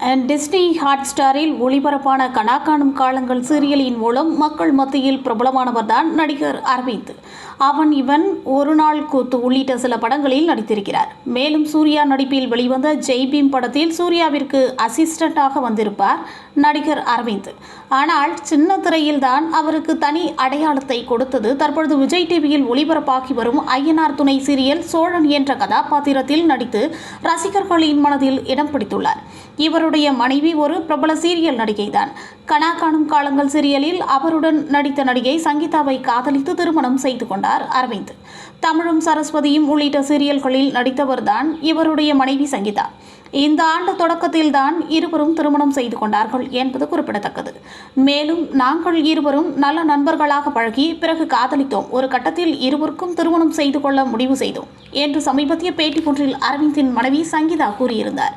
Disney hot ஸ்டாரில் ஒளிபரப்பான கனா காணும் காலங்கள் சீரியலின் மூலம் மக்கள் மத்தியில் பிரபலமானவர்தான் நடிகர் அரவிந்த். அவன் இவன் ஒரு நாள் கூத்து உள்ளிட்ட சில படங்களில் நடித்திருக்கிறார். மேலும் சூர்யா நடிப்பில் வெளிவந்த ஜெய் பீம் படத்தில் சூர்யாவிற்கு அசிஸ்டண்டாக வந்திருப்பார் நடிகர் அரவிந்த். ஆனால் சின்ன திரையில்தான் அவருக்கு தனி அடையாளத்தை கொடுத்தது. தற்பொழுது விஜய் டிவியில் ஒளிபரப்பாகி வரும் ஐயனார் துணை சீரியல் சோழன் என்ற கதாபாத்திரத்தில் நடித்து ரசிகர்களின் மனதில் இடம் பிடித்துள்ளார். இவருடைய மனைவி ஒரு பிரபல சீரியல் நடிகைதான். கனா காணும் காலங்கள் சீரியலில் அவருடன் நடித்த நடிகை சங்கீதாவை காதலித்து திருமணம் செய்து கொண்டார் அரவிந்த். தமிழும் சரஸ்வதியும் உள்ளிட்ட சீரியல்களில் நடித்தவர்தான் இவருடைய மனைவி சங்கீதா. இந்த ஆண்டு தொடக்கத்தில்தான் இருவரும் திருமணம் செய்து கொண்டார்கள் என்பது குறிப்பிடத்தக்கது. மேலும் நாங்கள் இருவரும் நல்ல நண்பர்களாக பழகி பிறகு காதலித்தோம். ஒரு கட்டத்தில் இருவருக்கும் திருமணம் செய்து கொள்ள முடிவு செய்தோம் என்று சமீபத்திய பேட்டி ஒன்றில் அரவிந்தின் மனைவி சங்கீதா கூறியிருந்தார்.